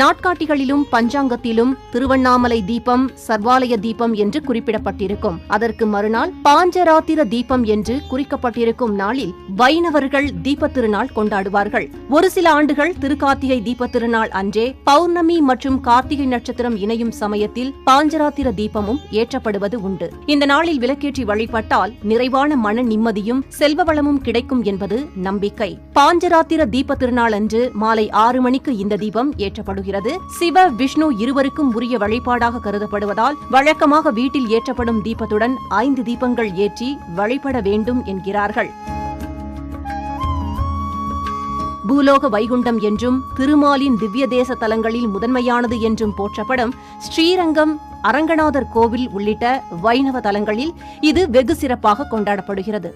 நாட்காட்டிகளிலும் பஞ்சாங்கத்திலும் திருவண்ணாமலை தீபம் சர்வாலய தீபம் என்று குறிப்பிடப்பட்டிருக்கும். அதற்கு மறுநாள் பாஞ்சராத்திர தீபம் என்று குறிக்கப்பட்டிருக்கும் நாளில் வைணவர்கள் தீபத் திருநாள் கொண்டாடுவார்கள். ஒரு சில ஆண்டுகள் திருக்கார்த்திகை தீபத் திருநாள் அன்றே பௌர்ணமி மற்றும் கார்த்திகை நட்சத்திரம் இணையும் சமயத்தில் பாஞ்சராத்திர தீபமும் ஏற்றப்படுவது உண்டு. இந்த நாளில் விளக்கேற்றி வழிபட்டால் நிறைவான மன நிம்மதியும் செல்வ வளமும் கிடைக்கும் என்பது நம்பிக்கை. பாஞ்சராத்திர தீப திருநாள் அன்று மாலை ஆறு மணிக்கு இந்த தீபம் ஏற்றப்படும். ஏற்றப்படுகிறது சிவ விஷ்ணு இருவருக்கும் உரிய வழிபாடாக கருதப்படுவதால் வழக்கமாக வீட்டில் ஏற்றப்படும் தீபத்துடன் ஐந்து தீபங்கள் ஏற்றி வழிபட வேண்டும் என்கிறார்கள். பூலோக வைகுண்டம் என்றும் திருமாலின் திவ்ய தேச தலங்களில் முதன்மையானது என்றும் போற்றப்படும் ஸ்ரீரங்கம் அரங்கநாதர் கோவில் உள்ளிட்ட வைணவ தலங்களில் இது வெகு சிறப்பாக கொண்டாடப்படுகிறது.